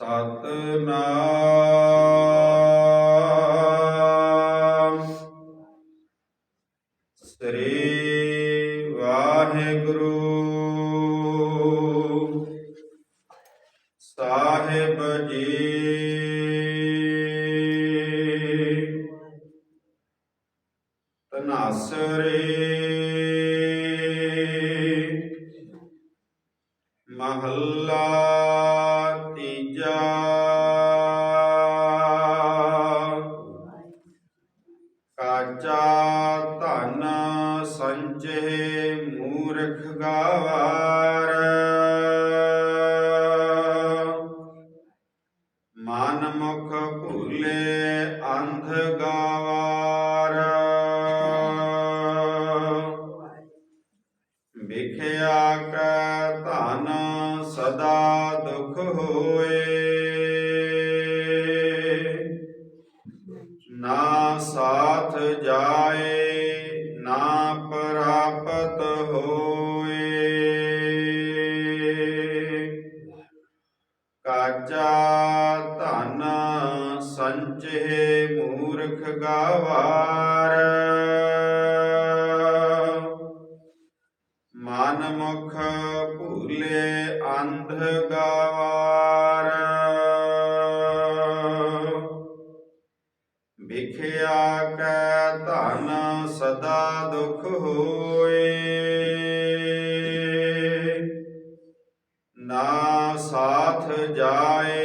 ਸਤਨਾਮ। ਸ੍ਰੀ ਵਾਹਿਗੁਰੂ ਮਹੱਲਾ ਤੀਜਾ। ਕਾਚਾ ਧਨ ਸੰਚੇ ਮੂਰਖ ਗਾਵਾਰ। ਮਨ ਮੁਖ ਭੂਲੇ ਅੰਧ ਗਾਵਾਰ ਵਿਖਿਆ ਕੈ ਧਨ ਸਦਾ ਦੁਖ ਹੋਏ। ਨਾ ਸਾਥ ਜਾਏ, ਨਾ ਪ੍ਰਾਪਤ ਹੋਏ। ਕਾਚਾ ਧਨ ਸੰਚੇ ਮੂਰਖ ਗਾਵਾਰ ਮੁਖ ਭੂਲੇ ਅੰਧ ਗਾਵਾਰ ਵਿਖਿਆ ਕੈ ਧਨ ਸਦਾ ਦੁਖ ਹੋਏ। ਨਾ ਸਾਥ ਜਾਏ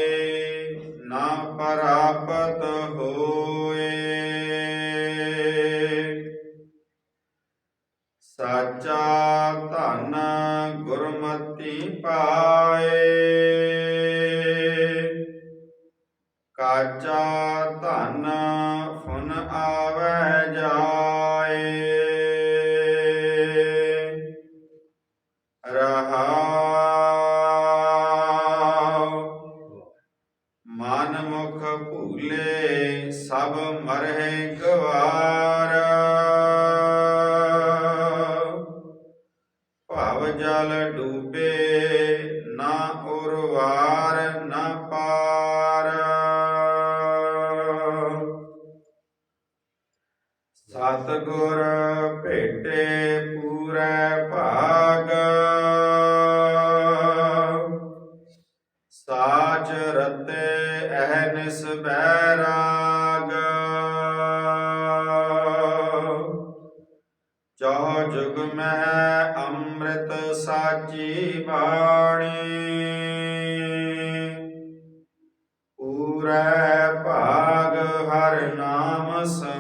ਕਾਚਾ ਧਨ ਫੁਨ ਆਵੈ ਜਾਏ। ਰਹਾਉ, ਮਨ ਮੁਖ ਭੂਲੇ ਸਭ ਮਰਹਿ ਗਵਾਰ। ਭਵ ਜਲ ਡੂਬੇ ਨਾ ਉਰਵਾਰ ਨਾ ਪਾ ਸਤਿਗੁਰ ਭੇਟੇ ਪੂਰੈ ਭਾਗ। ਸਾਚ ਰਤੇ ਅਹਨਿਸ ਬੈਰਾਗ ਚੌ ਜੁਗ ਮਹਿ ਅੰਮ੍ਰਿਤ ਸਾਚੀ ਬਾਣੀ। ਪੂਰੈ ਭਾਗ ਹਰ ਨਾਮ ਸਮਾਣੇ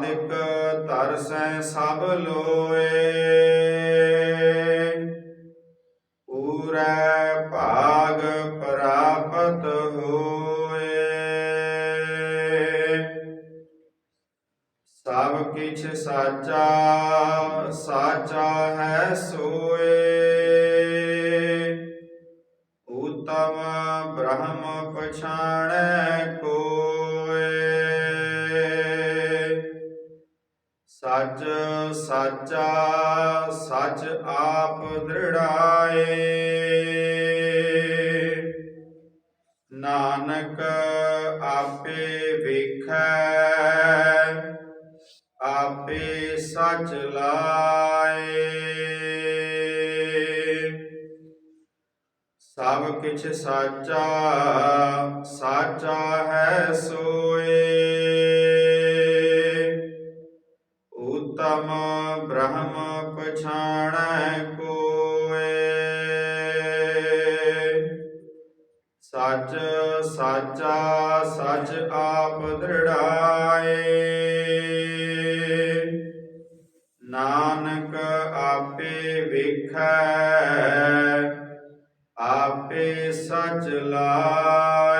ਸਾਧਿਕ ਤਰਸੈ ਸਭ ਲੋਏ। ਪੂਰੈ ਭਾਗ ਪ੍ਰਾਪਤ ਹੋਏ। ਸਭ ਕਿਛ ਸਾਚਾ ਸਾਚਾ ਹੈ ਸੋਏ। ਉਤਮ ਬ੍ਰਹਮ ਪਛਾਣੈ। ਸੱਚ, ਸਾਚਾ, ਸੱਚ ਆਪ ਦ੍ਰਿੜਾਏ। ਨਾਨਕ ਆਪੇ ਵੇਖੈ, ਆਪੇ ਸਚ ਲਾਏ। ਸਭ ਕਿਛ ਸਾਚਾ ਸਾਚਾ ਹੈ ਸੋਏ। ਪਛਾਣੈ ਕੋਏ ਸਚ ਸਾਚਾ ਸਚ ਆਪ ਦ੍ਰਿੜਾਏ। ਨਾਨਕ ਆਪੇ ਵੇਖੈ ਆਪੇ ਸਚ ਲਾਏ।